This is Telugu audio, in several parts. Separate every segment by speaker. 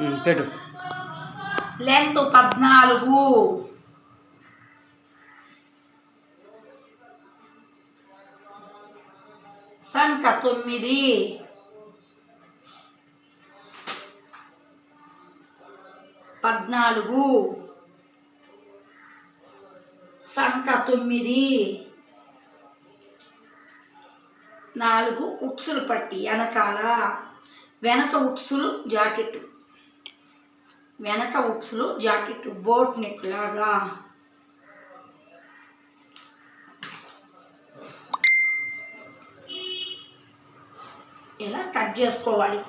Speaker 1: పెట్టు.
Speaker 2: లెంత్ పద్నాలుగు. సంఖ తొమ్మిది. పద్నాలుగు. సంఖ తొమ్మిది. నాలుగు ఉక్సులు పట్టి వెనకాల. వెనక ఉక్సులు జాకెట్ వెనక ఉక్స్లు జాకెట్ బోట్ నెక్ లాగా. ఇలా కట్ చేసుకోవాలి?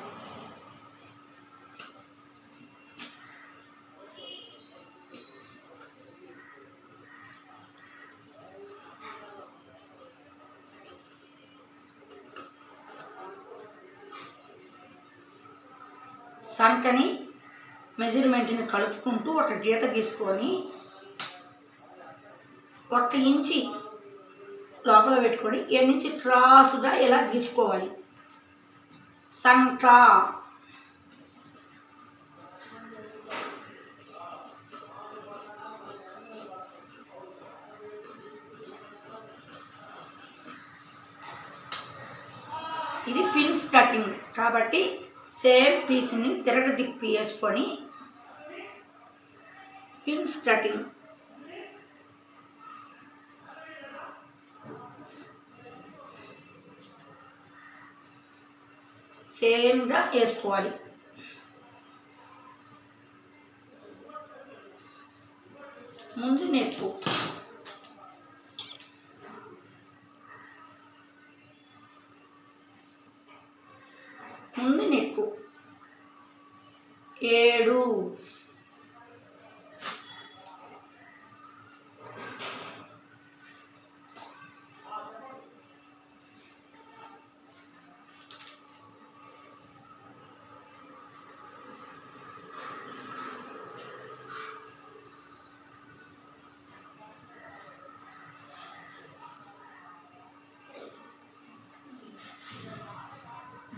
Speaker 2: సంకని మెజర్మెంట్ని కలుపుకుంటూ ఒక గీత గీసుకొని ఒక ఇంచి లోపల పెట్టుకొని ఏడు నుంచి క్రాస్గా ఇలా గీసుకోవాలి. సంక ఇది ఫిన్స్ కటింగ్ కాబట్టి సేమ్ పీస్ని తిరగ దిప్పి వేసుకొని ఫిన్ కటింగ్ సేమ్గా వేసుకోవాలి. ముందు నెప్పు ముందు నెప్పు ఏడు.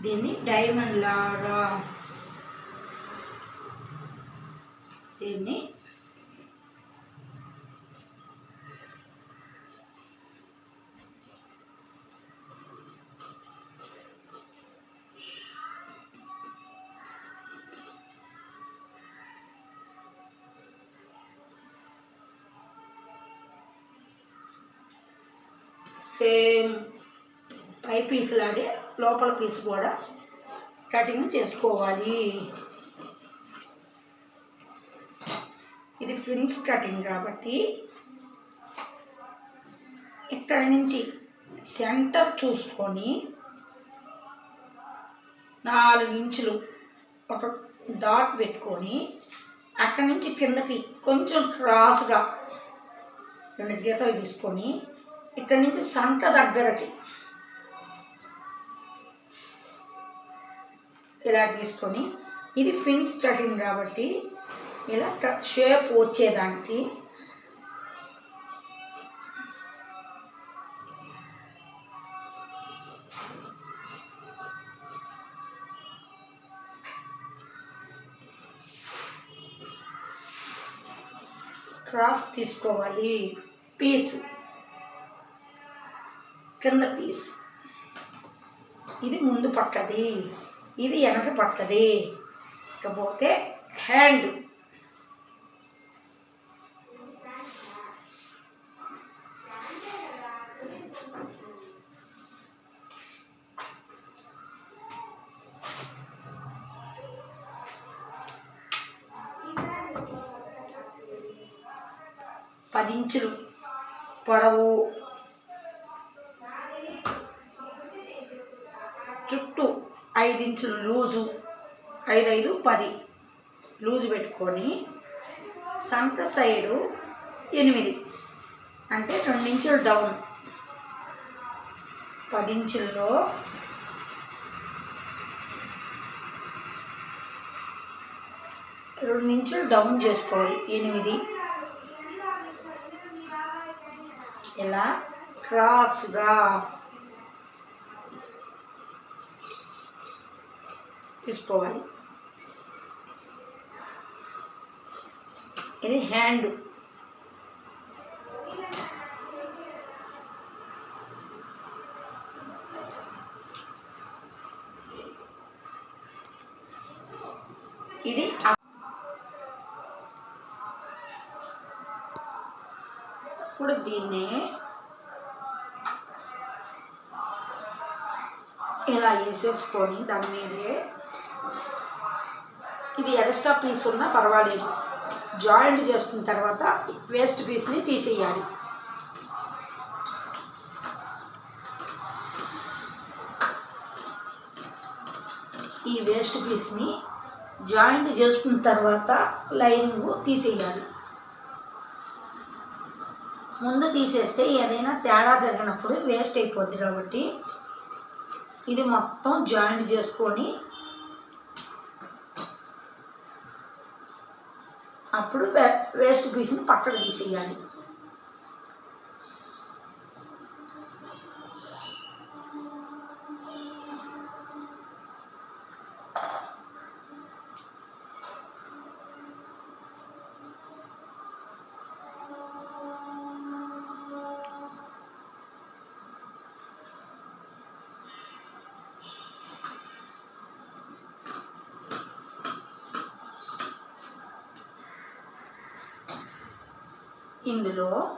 Speaker 2: దీన్ని డైమండ్ లాగా దీన్ని సేమ్ పై పీస్ లాగే లోపల పీస్ కూడా కటింగ్ చేసుకోవాలి. ఇది ఫిన్స్ కటింగ్ కాబట్టి ఇక్కడ నుంచి సెంటర్ చూసుకొని నాలుగు ఇంచులు ఒక డాట్ పెట్టుకొని అక్కడి నుంచి కిందకి కొంచెం క్రాస్గా రెండు గీతలు తీసుకొని ఇక్కడి నుంచి సంత దగ్గరకి ఇలా తీసుకొని ఇది ఫిన్స్ కటింగ్ కాబట్టి ఇలా షేప్ వచ్చేదానికి క్రాస్ తీసుకోవాలి. పీస్ కింద పీస్ ఇది ముందు పక్కది. ఇది వెనక పడుతుంది ఇకపోతే హ్యాండ్. పది ఇంచులు పొడవు ఐదు ఇంచులు లూజు. ఐదు ఐదు పది. లూజు పెట్టుకొని సంక సైడు ఎనిమిది. అంటే రెండించులు డౌన్. పది ఇంచుల్లో రెండించులు డౌన్ చేసుకోవాలి. ఎనిమిది. ఇలా క్రాస్గా తీసుకోవాలి. ఇది హ్యాండ్. ఇది ఇప్పుడు దీన్ని ఇలా వేసేసుకొని దాని మీదే ఇది ఎక్స్ట్రా పీస్ ఉన్నా పర్వాలేదు. జాయింట్ చేసుకున్న తర్వాత వేస్ట్ పీస్ని తీసేయాలి. ఈ వేస్ట్ పీస్ని జాయింట్ చేసుకున్న తర్వాత లైనింగ్ తీసేయాలి. ముందు తీసేస్తే ఏదైనా తేడా జరిగినప్పుడు వేస్ట్ అయిపోద్ది కాబట్టి ఇది మొత్తం జాయింట్ చేసుకొని అప్పుడు వే- వేస్ట్ పీస్ని పక్కన తీసేయాలి. ఇందులో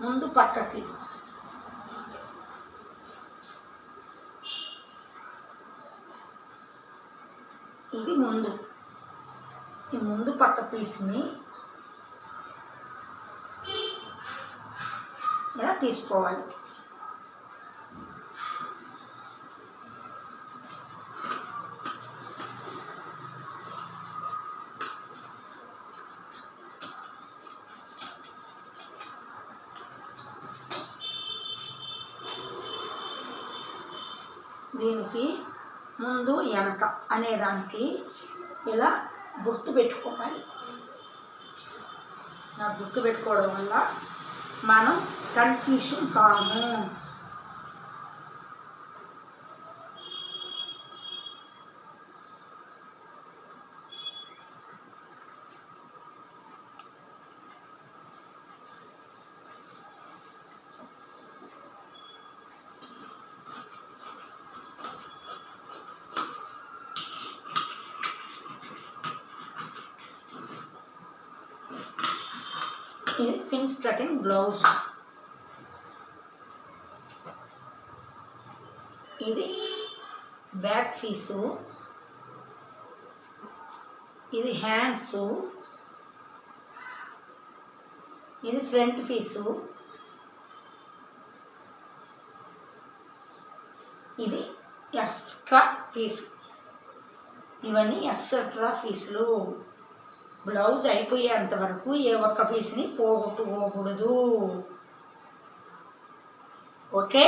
Speaker 2: ముందు పక్కకి. ఇది ముందు. ఈ ముందు పట్ట పీస్ని ఇలా తీసుకోవాలి? దీనికి ముందు వెనక అనేదానికి ఇలా గుర్తు పెట్టుకోవాలి. నా గుర్తు పెట్టుకోవడం వల్ల మనం కన్ఫ్యూషన్ కాము. ఇది స్ట్రటింగ్ బ్లౌజ్ ఇది బ్యాక్ పీసు ఇది హ్యాండ్స్ ఇది ఫ్రంట్ పీసు ఇది ఎక్స్ట్రా పీసు ఇవన్నీ ఎక్స్ట్రా పీసులు బ్లౌజ్ అయిపోయేంత వరకు ఏ ఒక్క పీస్ని పోగొట్టుకోకూడదు. ఓకే?